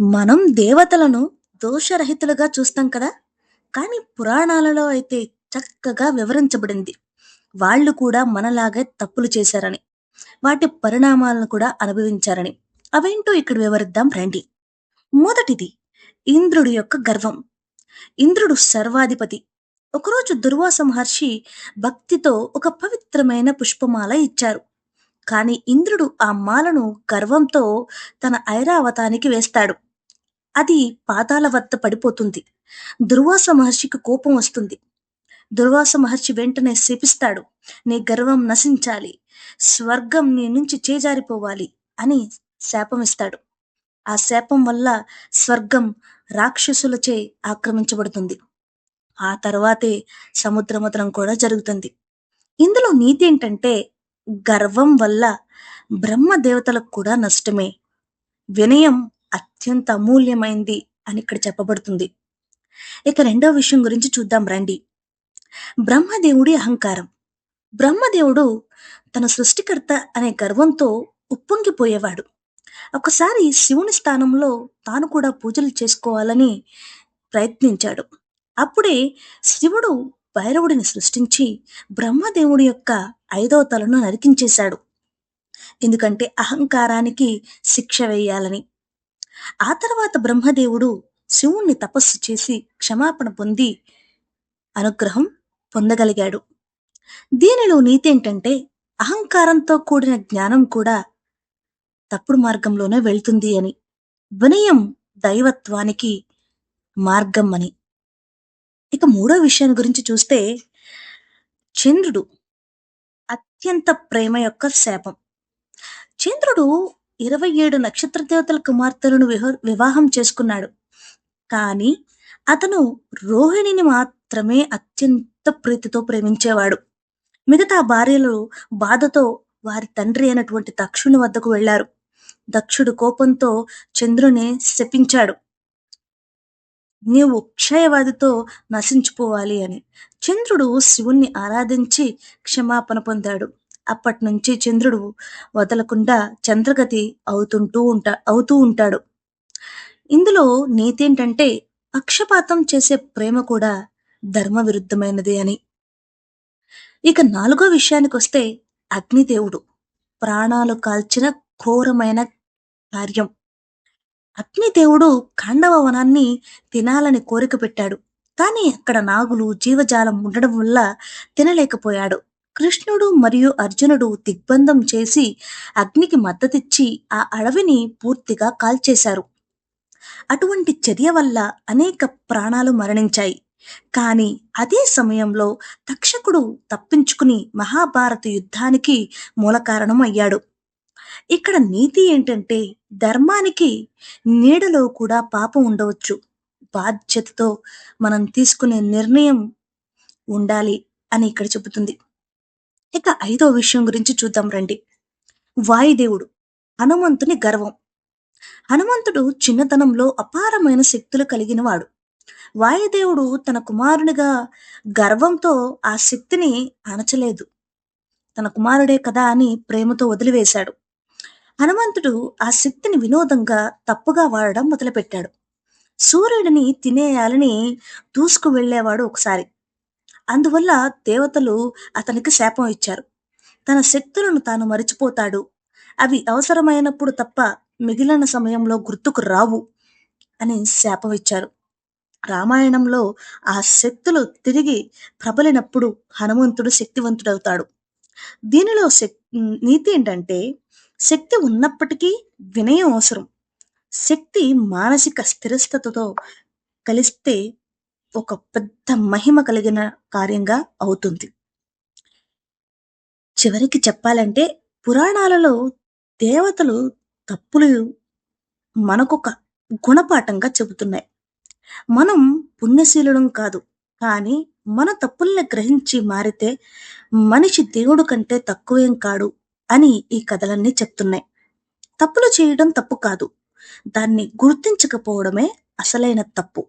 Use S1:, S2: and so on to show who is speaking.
S1: మనం దేవతలను దోషరహితులుగా చూస్తాం కదా? కానీ పురాణాలలో అయితే చక్కగా వివరించబడింది. వాళ్ళు కూడా మనలాగే తప్పులు చేశారని వాటి పరిణామాలను కూడా అనుభవించారని. అవేంటో ఇక్కడ వివరిద్దాం రండి. మొదటిది ఇంద్రుడి యొక్క గర్వం. ఇంద్రుడు సర్వాధిపతి. ఒకరోజు దుర్వాస మహర్షి భక్తితో ఒక పవిత్రమైన పుష్పమాల ఇచ్చారు. కానీ ఇంద్రుడు ఆ మాలను గర్వంతో తన ఐరావతానికి వేస్తాడు. అది పాతాల వద్ద పడిపోతుంది. దుర్వాస మహర్షికి కోపం వస్తుంది. దుర్వాస మహర్షి వెంటనే శపిస్తాడు. నీ గర్వం నశించాలి. స్వర్గం నీ నుంచి చేజారిపోవాలి అని శాపమిస్తాడు. ఆ శాపం వల్ల స్వర్గం రాక్షసులచే ఆక్రమించబడుతుంది. ఆ తర్వాతే సముద్రమతనం కూడా జరుగుతుంది. ఇందులో నీతి ఏంటంటే గర్వం వల్ల బ్రహ్మ దేవతలకు కూడా నష్టమే. వినయం అత్యంత అమూల్యమైంది అని ఇక్కడ చెప్పబడుతుంది. ఇక రెండో విషయం గురించి చూద్దాం రండి. బ్రహ్మదేవుడి అహంకారం. బ్రహ్మదేవుడు తన సృష్టికర్త అనే గర్వంతో ఉప్పొంగిపోయేవాడు. ఒకసారి శివుని స్థానంలో తాను కూడా పూజలు చేసుకోవాలని ప్రయత్నించాడు. అప్పుడే శివుడు భైరవుడిని సృష్టించి బ్రహ్మదేవుడి యొక్క ఐదవ తలను నరికించేశాడు. ఎందుకంటే అహంకారానికి శిక్ష వేయాలని. ఆ తర్వాత బ్రహ్మదేవుడు శివుణ్ణి తపస్సు చేసి క్షమాపణ పొంది అనుగ్రహం పొందగలిగాడు. దీనిలో నీతి ఏంటంటే అహంకారంతో కూడిన జ్ఞానం కూడా తప్పుడు మార్గంలోనే వెళ్తుంది అని. వినయం దైవత్వానికి మార్గం అని. ఇక మూడో విషయాన్ని గురించి చూస్తే చంద్రుడు అత్యంత ప్రేమ యొక్క శాపం. చంద్రుడు ఇరవై ఏడు నక్షత్ర దేవతల కుమార్తెలను వివాహం చేసుకున్నాడు. కానీ అతను రోహిణిని మాత్రమే అత్యంత ప్రీతితో ప్రేమించేవాడు. మిగతా భార్యలు బాధతో వారి తండ్రి అయినటువంటి దక్షుని వద్దకు వెళ్ళారు దక్షుడు కోపంతో చంద్రుని శపించాడు. నీవు క్షయవాదితో నశించిపోవాలి అని. చంద్రుడు శివుణ్ణి ఆరాధించి క్షమాపణ పొందాడు. అప్పటి నుంచి చంద్రుడు వదలకుండా చంద్రగతి అవుతుంటూ ఉంటా అవుతూ ఉంటాడు. ఇందులో నీతి ఏంటంటే పక్షపాతం చేసే ప్రేమ కూడా ధర్మ విరుద్ధమైనది అని. ఇక నాలుగో విషయానికి వస్తే అగ్నిదేవుడు ప్రాణాలు కాల్చిన ఘోరమైన కార్యం. అగ్నిదేవుడు కాండవ వనాన్ని తినాలని కోరిక పెట్టాడు. కానీ అక్కడ నాగులు జీవజాలం ఉండడం వల్ల తినలేకపోయాడు. కృష్ణుడు మరియు అర్జునుడు దిగ్బంధం చేసి అగ్నికి మద్దతిచ్చి ఆ అడవిని పూర్తిగా కాల్చేశారు. అటువంటి చర్య వల్ల అనేక ప్రాణాలు మరణించాయి. కానీ అదే సమయంలో తక్షకుడు తప్పించుకుని మహాభారత యుద్ధానికి మూల కారణం అయ్యాడు ఇక్కడ నీతి ఏంటంటే ధర్మానికి నీడలో కూడా పాపం ఉండవచ్చు. బాధ్యతతో మనం తీసుకునే నిర్ణయం ఉండాలి అని ఇక్కడ చెబుతుంది. ఇక ఐదో విషయం గురించి చూద్దాం రండి. వాయుదేవుడు హనుమంతుని గర్వం. హనుమంతుడు చిన్నతనంలో అపారమైన శక్తులు కలిగినవాడు. వాయుదేవుడు తన కుమారునిగా గర్వంతో ఆ శక్తిని అణచలేదు. తన కుమారుడే కదా అని ప్రేమతో వదిలివేశాడు. హనుమంతుడు ఆ శక్తిని వినోదంగా తప్పుగా వాడడం మొదలుపెట్టాడు. సూర్యుడిని తినేయాలని దూసుకు వెళ్ళేవాడు ఒకసారి. అందువల్ల దేవతలు అతనికి శాపం ఇచ్చారు. తన శక్తులను తాను మరిచిపోతాడు. అవి అవసరమైనప్పుడు తప్ప మిగిలిన సమయంలో గుర్తుకు రావు అని శాపం ఇచ్చారు. రామాయణంలో ఆ శక్తులు తిరిగి ప్రబలినప్పుడు హనుమంతుడు శక్తివంతుడవుతాడు. దీనిలో శక్ నీతి ఏంటంటే శక్తి ఉన్నప్పటికీ వినయం అవసరం. శక్తి మానసిక స్థిరస్థతతో కలిస్తే ఒక పెద్ద మహిమ కలిగిన కార్యంగా అవుతుంది. చివరికి చెప్పాలంటే పురాణాలలో దేవతలు తప్పులు మనకొక గుణపాఠంగా చెబుతున్నాయి. మనం పుణ్యశీలుడం కాదు కానీ మన తప్పుల్ని గ్రహించి మారితే మనిషి దేవుడు కంటే తక్కువేం కాడు అని ఈ కథలన్నీ చెప్తున్నాయి. తప్పులు చేయడం తప్పు కాదు దాన్ని గుర్తించకపోవడమే అసలైన తప్పు.